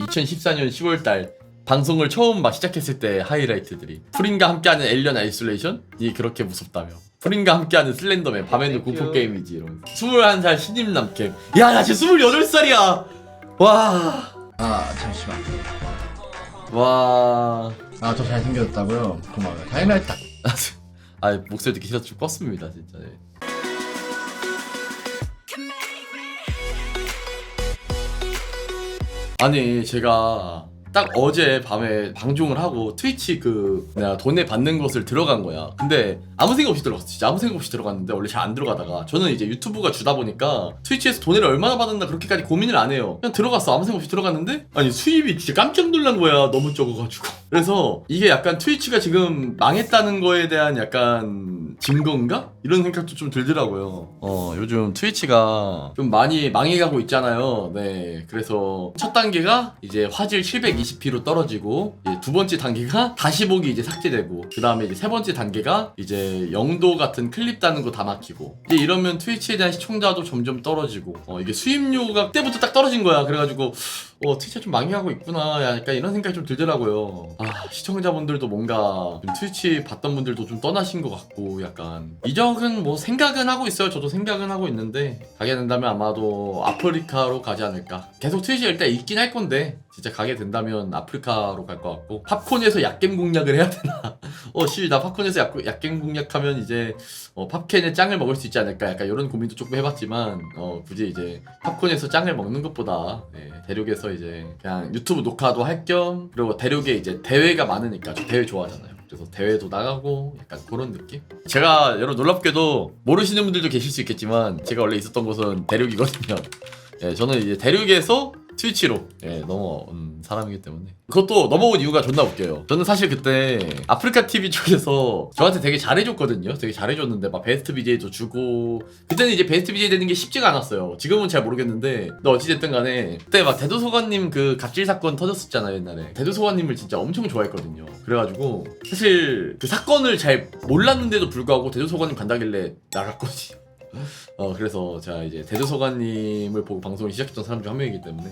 2014년 10월달 방송을 처음 막 시작했을 때 하이라이트들이 프린과 함께하는 엘리언 아이솔레이션 이 그렇게 무섭다며 프린과 함께하는 슬렌더맨 밤에는 공포 게임이지 이러면서 21살 신임 남캠. 야나 지금 28살이야. 와. 아 잠시만. 와. 아 저 잘생겼다고요? 고마워요. 하이라이트 딱. 아 목소리도 기사 좀 껐습니다 진짜. 네. 아니 제가 딱 어제 밤에 방종을 하고 트위치 그 내가 돈에 받는 것을 들어간 거야 근데 아무 생각 없이 들어갔어 진짜 아무 생각 없이 들어갔는데 원래 잘 안 들어가다가 저는 이제 유튜브가 주다 보니까 트위치에서 돈을 얼마나 받았나 그렇게까지 고민을 안 해요 그냥 들어갔어 아무 생각 없이 들어갔는데 아니 수입이 진짜 깜짝 놀란 거야 너무 적어가지고 그래서 이게 약간 트위치가 지금 망했다는 거에 대한 약간 증거인가? 이런 생각도 좀 들더라고요. 어, 요즘 트위치가 좀 많이 망해가고 있잖아요. 네. 그래서 첫 단계가 이제 화질 720p로 떨어지고, 두 번째 단계가 다시 보기 이제 삭제되고, 그 다음에 이제 세 번째 단계가 이제 영도 같은 클립 다는 거 다 막히고, 이제 이러면 트위치에 대한 시청자도 점점 떨어지고, 어, 이게 수입료가 그때부터 딱 떨어진 거야. 그래가지고, 어, 트위치가 좀 망해가고 있구나. 약간 이런 생각이 좀 들더라고요. 아, 시청자분들도 뭔가 좀 트위치 봤던 분들도 좀 떠나신 것 같고, 약간. 이적은 뭐 생각은 하고 있어요. 저도 생각은 하고 있는데, 가게 된다면 아마도 아프리카로 가지 않을까. 계속 트위치에 일단 있긴 할 건데, 진짜 가게 된다면 아프리카로 갈 것 같고, 팝콘에서 약겜 공략을 해야 되나. 어, 씨, 나 팝콘에서 약, 약겜 공략하면 이제, 어, 팝캔에 짱을 먹을 수 있지 않을까. 약간 이런 고민도 조금 해봤지만, 어, 굳이 이제 팝콘에서 짱을 먹는 것보다, 네, 대륙에서 이제 그냥 유튜브 녹화도 할 겸, 그리고 대륙에 이제 대회가 많으니까, 저 대회 좋아하잖아요. 그래서 대회도 나가고 약간 그런 느낌? 제가 여러분 놀랍게도 모르시는 분들도 계실 수 있겠지만 제가 원래 있었던 곳은 대륙이거든요. 예, 저는 이제 대륙에서 트위치로 예, 넘어온 사람이기 때문에 그것도 넘어온 이유가 존나 웃겨요. 저는 사실 그때 아프리카 TV 쪽에서 저한테 되게 잘해줬거든요. 되게 잘해줬는데 막 베스트 BJ도 주고 그때는 이제 베스트 BJ 되는 게 쉽지가 않았어요. 지금은 잘 모르겠는데 근데 어찌됐든 간에 그때 막 대도소관님 그 갑질 사건 터졌었잖아요 옛날에 대도소관님을 진짜 엄청 좋아했거든요. 그래가지고 사실 그 사건을 잘 몰랐는데도 불구하고 대도소관님 간다길래 나갔거든요. 어 그래서 제가 이제 대도서관님을 보고 방송을 시작했던 사람 중 한 명이기 때문에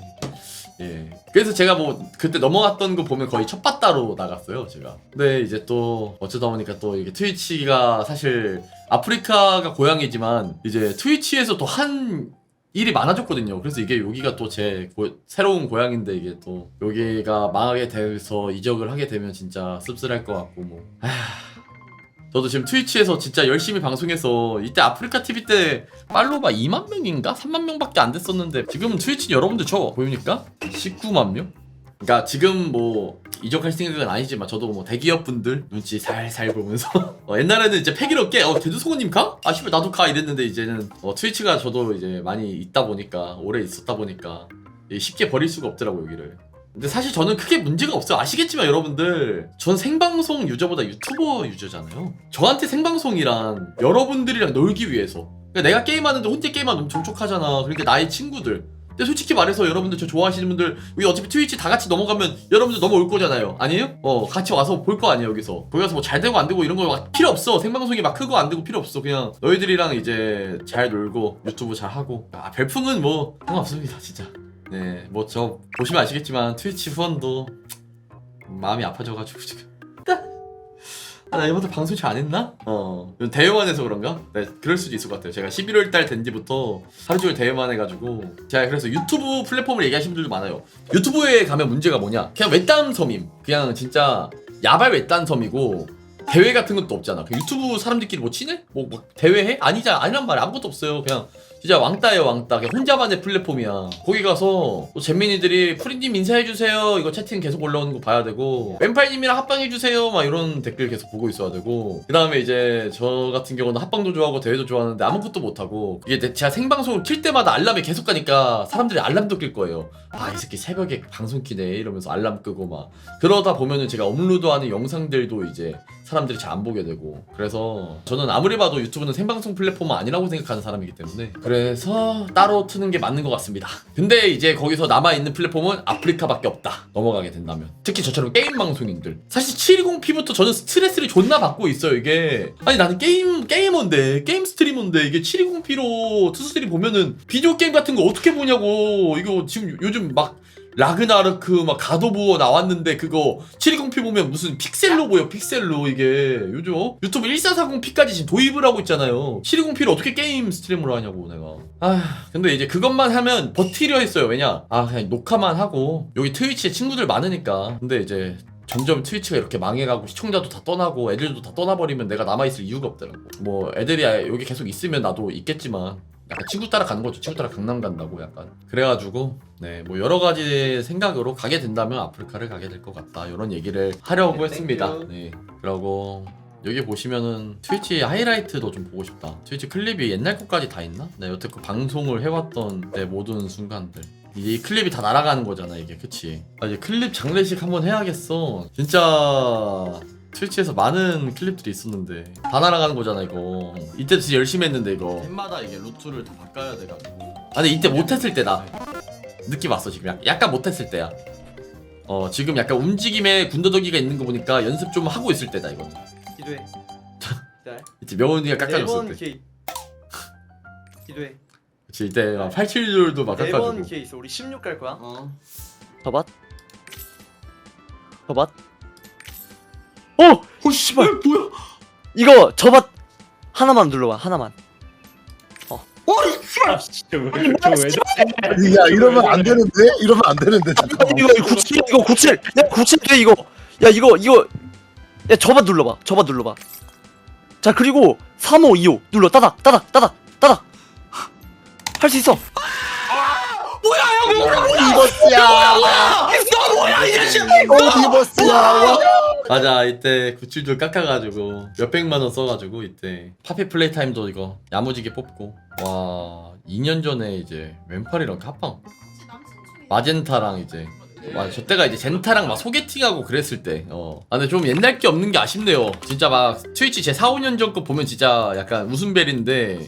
예 그래서 제가 뭐 그때 넘어갔던 거 보면 거의 첫 바다로 나갔어요 제가 근데 이제 또 어쩌다 보니까 또 이게 트위치가 사실 아프리카가 고향이지만 이제 트위치에서 또 한 일이 많아졌거든요. 그래서 이게 여기가 또 제 새로운 고향인데 이게 또 여기가 망하게 돼서 이적을 하게 되면 진짜 씁쓸할 것 같고 뭐. 아, 저도 지금 트위치에서 진짜 열심히 방송해서 이때 아프리카 TV 때 팔로우가 2만 명인가 3만 명밖에 안 됐었는데 지금은 트위치 여러분들 저 보입니까? 19만 명? 그러니까 지금 뭐 이적할 생각은 아니지만 저도 뭐 대기업 분들 눈치 살살 보면서 어, 옛날에는 이제 패기롭게 어 대두소고님 가? 아 씨발 나도 가 이랬는데 이제는 어, 트위치가 저도 이제 많이 있다 보니까 오래 있었다 보니까 이 쉽게 버릴 수가 없더라고 여기를. 근데 사실 저는 크게 문제가 없어요. 아시겠지만 여러분들 전 생방송 유저보다 유튜버 유저잖아요. 저한테 생방송이란 여러분들이랑 놀기 위해서 그러니까 내가 게임하는데 혼자 게임하면 너무 족족하잖아. 그러니까 나의 친구들 근데 솔직히 말해서 여러분들 저 좋아하시는 분들 여기 어차피 트위치 다 같이 넘어가면 여러분들 넘어올 거잖아요 아니에요? 어 같이 와서 볼 거 아니에요 여기서 거기 가서 뭐 잘 되고 안 되고 이런 거 막 필요 없어 생방송이 막 크고 안 되고 필요 없어 그냥 너희들이랑 이제 잘 놀고 유튜브 잘 하고 아 별풍은 뭐 상관없습니다 진짜 네 뭐 저 보시면 아시겠지만 트위치 후원도 마음이 아파져가지고 지금 아, 나 이번에 방송 잘 안 했나? 어. 이건 대회만 해서 그런가? 네, 그럴 수도 있을 것 같아요. 제가 11월 달 된 뒤부터 하루 종일 대회만 해가지고. 제가 그래서 유튜브 플랫폼을 얘기하시는 분들도 많아요. 유튜브에 가면 문제가 뭐냐? 그냥 외딴 섬임. 그냥 진짜 야발 외딴 섬이고. 대회 같은 것도 없잖아. 그 유튜브 사람들끼리 뭐 치네? 뭐, 뭐 대회 해? 아니잖아. 아니란 말이 아무것도 없어요. 그냥 진짜 왕따예요 왕따. 그냥 혼자만의 플랫폼이야. 거기 가서 또 잼민이들이 프린님 인사해주세요. 이거 채팅 계속 올라오는 거 봐야 되고 왼팔님이랑 합방해주세요. 막 이런 댓글 계속 보고 있어야 되고 그 다음에 이제 저 같은 경우는 합방도 좋아하고 대회도 좋아하는데 아무것도 못하고 이게 내- 제가 생방송을 킬 때마다 알람이 계속 가니까 사람들이 알람도 낄 거예요. 아 이 새끼 새벽에 방송 키네 이러면서 알람 끄고 막. 그러다 보면은 제가 업로드하는 영상들도 이제 사람들이 잘 안 보게 되고. 그래서 저는 아무리 봐도 유튜브는 생방송 플랫폼은 아니라고 생각하는 사람이기 때문에 그래서 따로 트는 게 맞는 것 같습니다. 근데 이제 거기서 남아있는 플랫폼은 아프리카밖에 없다. 넘어가게 된다면. 특히 저처럼 게임 방송인들. 사실 720p부터 저는 스트레스를 존나 받고 있어요 이게. 아니 나는 게임 게이머인데 게임 스트리머인데 이게 720p로 투수들이 보면은 비디오 게임 같은 거 어떻게 보냐고. 이거 지금 요즘 막 라그나르크 막 가도부어 나왔는데 그거 720p 보면 무슨 픽셀로 보여 픽셀로 이게. 요즘 어? 유튜브 1440p까지 지금 도입을 하고 있잖아요. 720p를 어떻게 게임 스트리밍을 하냐고 내가. 아 근데 이제 그것만 하면 버티려 했어요. 왜냐? 아 그냥 녹화만 하고. 여기 트위치에 친구들 많으니까. 근데 이제 점점 트위치가 이렇게 망해가고 시청자도 다 떠나고 애들도 다 떠나버리면 내가 남아있을 이유가 없더라고. 뭐 애들이 여기 계속 있으면 나도 있겠지만 약간 친구 따라 가는 거죠. 친구 따라 강남 간다고 약간. 그래가지고 네 뭐 여러 가지 생각으로 가게 된다면 아프리카를 가게 될 것 같다. 이런 얘기를 하려고 네, 했습니다. 땡큐. 네. 그러고 여기 보시면은 트위치 하이라이트도 좀 보고 싶다. 트위치 클립이 옛날 것까지 다 있나? 네 여태 그 방송을 해왔던 내 모든 순간들. 이 클립이 다 날아가는 거잖아 이게. 그치? 아 이제 클립 장례식 한번 해야겠어. 진짜 트위치에서 많은 클립들이 있었는데 다 날아가는 거잖아 이거 이때 진짜 열심히 했는데 이거 템마다 이게 루트를 다 바꿔야 돼가지고 아 근데 이때 못했을 때다 느낌 왔어 지금 약- 약간 못했을 때야 어 지금 약간 움직임에 군더더기가 있는 거 보니까 연습 좀 하고 있을 때다 이거 기도해. 자, 이때 명훈이가 깎아줬을 네번 때 기회. 있- 기도해. 그치 이때 막 87줄도 막 네 번 깎아주고 기회 있어. 우리 16 갈 거야. 어. 저밭 저밭 오! 오 씨발. 뭐야? 이거 저밭 하나만 눌러봐 하나만. 야 이러면 안 되는데? 이러면 안 되는데 잠깐만. 이거 97 이거 97 야 97 돼 이거. 야 이거 이거. 야 저밭 눌러봐 저밭 눌러봐. 자 그리고 3525 눌러. 따닥 따닥 따닥 따닥. 할 수 있어. 오디버스야 뭐야 이 자식 오디버스야 맞아 이때 구칠줄 깎아가지고 몇백만 원 써가지고 이때 파피 플레이 타임도 이거 야무지게 뽑고 와 2년 전에 이제 왼팔이랑 카팡 마젠타랑 이제 와, 저 때가 이제 젠타랑 막 소개팅하고 그랬을 때, 어. 아, 근데 좀 옛날 게 없는 게 아쉽네요. 진짜 막 트위치 제 4, 5년 전 거 보면 진짜 약간 웃음벨인데,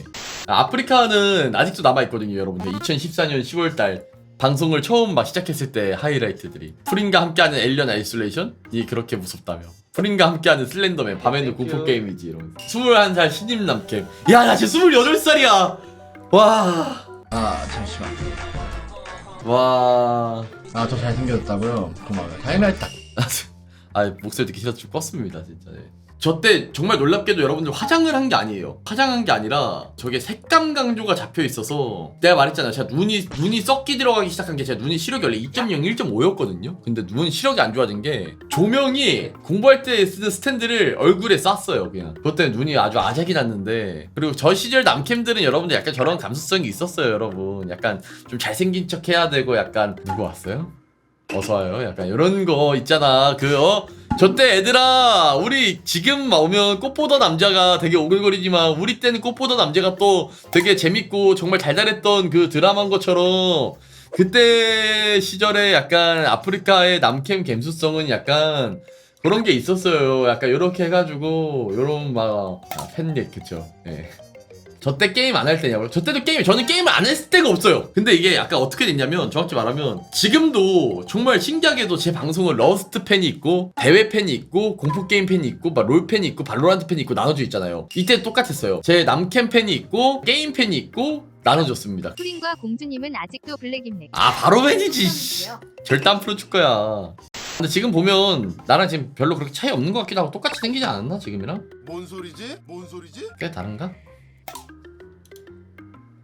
아, 아프리카는 아직도 남아있거든요, 여러분들. 2014년 10월달. 방송을 처음 막 시작했을 때 하이라이트들이. 프린과 함께하는 엘리언 아이솔레이션이 그렇게 무섭다며. 프린과 함께하는 슬렌더맨, 밤에는. 공포 게임이지, 이러면서. 21살 신임 남캠. 야, 나 지금 28살이야! 와. 아 잠시만 와. 아저 잘생겨졌다고요? 고마워요 하이라이트 딱 아 목소리 듣기 싫어서 좀 껐습니다 진짜 네. 저 때 정말 놀랍게도 여러분들 화장을 한 게 아니에요 화장한 게 아니라 저게 색감 강조가 잡혀 있어서 내가 말했잖아 제가 눈이 눈이 썩기 들어가기 시작한 게 제가 눈이 시력이 원래 2.0 1.5였거든요 근데 눈 시력이 안 좋아진 게 조명이 공부할 때 쓰는 스탠드를 얼굴에 쐈어요 그냥 때문에 눈이 아주 아작이 났는데 그리고 저 시절 남캠들은 여러분들 약간 저런 감수성이 있었어요 여러분 약간 좀 잘생긴 척 해야 되고 약간 누구 왔어요? 어서 와요. 약간 이런 거 있잖아. 그 어? 저때 애들아 우리 지금 오면 꽃보다 남자가 되게 오글거리지만 우리 때는 꽃보다 남자가 또 되게 재밌고 정말 달달했던 그 드라마인 것처럼 그때 시절에 약간 아프리카의 남캠 감수성은 약간 그런 게 있었어요. 약간 이렇게 해가지고 요런 막 아, 팬릭 그쵸. 예. 저 때 게임 안 할 때냐고요? 저 때도 게임, 저는 게임을 안 했을 때가 없어요. 근데 이게 약간 어떻게 됐냐면, 정확히 말하면, 지금도 정말 신기하게도 제 방송을 러스트 팬이 있고, 대회 팬이 있고, 공포 게임 팬이 있고, 막 롤 팬이 있고, 발로란트 팬이 있고, 나눠져 있잖아요. 이때 똑같았어요. 제 남캠 팬이 있고, 게임 팬이 있고, 나눠졌습니다. 프린과 공주님은 아직도 블랙입니다. 아, 바로 팬이지, 씨. 절대 안 풀어줄 거야. 근데 지금 보면, 나랑 지금 별로 그렇게 차이 없는 것 같기도 하고, 똑같이 생기지 않았나, 지금이랑? 뭔 소리지? 뭔 소리지? 꽤 다른가?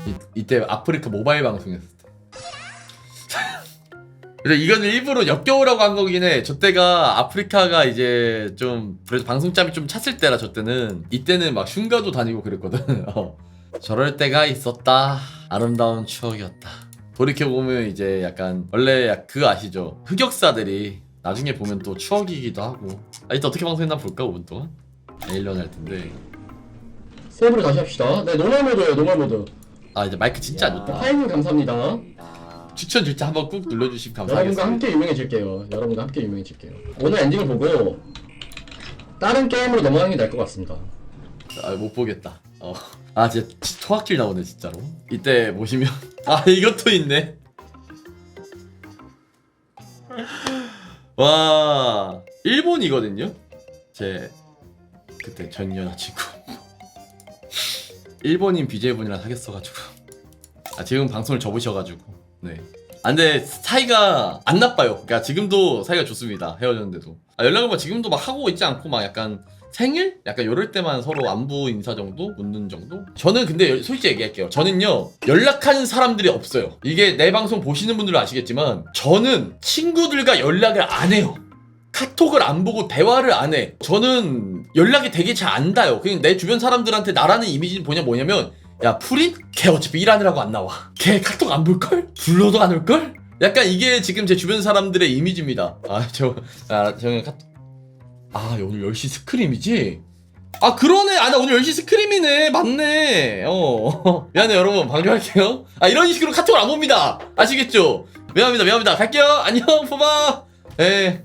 이, 이때 아프리카 모바일 방송했을 때. 그래서 이거는 일부러 역겨우라고 한 거긴 해. 저 때가 아프리카가 이제 좀 그래도 방송짬이 좀 찼을 때라 저 때는 이때는 막 흉가도 다니고 그랬거든. 어. 저럴 때가 있었다. 아름다운 추억이었다. 돌이켜 보면 이제 약간 원래 그거 아시죠? 흑역사들이 나중에 보면 또 추억이기도 하고. 아 이때 어떻게 방송했나 볼까 5분 동안? 에일런 할 텐데. 세이브를 다시 합시다. 네, 노멀 모드예요, 노멀 모드. 아 이제 마이크 진짜 안 좋다. 타이밍 감사합니다. 추천 진짜 한번 꾹 눌러주시면 여러분과 감사하겠습니다. 함께 유명해질게요. 여러분과 함께 유명해질게요. 오늘 엔딩을 보고 다른 게임으로 넘어가는 게 나을 것 같습니다. 아 못 보겠다. 어. 아 진짜 치- 토악질 나오네 진짜로. 이때 보시면 아 이것도 있네. 와 일본이거든요. 제 그때 전 여자친구. 일본인 BJ분이랑 사귀었어가지고. 아 지금 방송을 접으셔가지고 네 아 근데 사이가 안 나빠요. 그러니까 지금도 사이가 좋습니다. 헤어졌는데도. 아, 연락을 뭐 지금도 막 하고 있지 않고 막 약간 생일? 약간 요럴 때만 서로 안부 인사 정도? 묻는 정도? 저는 근데 솔직히 얘기할게요. 저는요, 연락하는 사람들이 없어요. 이게 내 방송 보시는 분들은 아시겠지만, 저는 친구들과 연락을 안 해요. 카톡을 안 보고 대화를 안 해. 저는 연락이 되게 잘 안 닿아요. 그냥 내 주변 사람들한테 나라는 이미지는 뭐냐 뭐냐면, 야, 프린? 걔 어차피 일하느라고 안 나와. 걔 카톡 안 볼걸? 불러도 안 올걸? 약간 이게 지금 제 주변 사람들의 이미지입니다. 아, 저, 아, 저는 카톡. 아, 오늘 10시 스크림이지? 아, 그러네. 아, 나 오늘 10시 스크림이네. 맞네. 어. 미안해요, 여러분. 방송할게요. 아, 이런 식으로 카톡을 안 봅니다. 아시겠죠? 미안합니다, 미안합니다. 갈게요. 안녕, 포바. 예.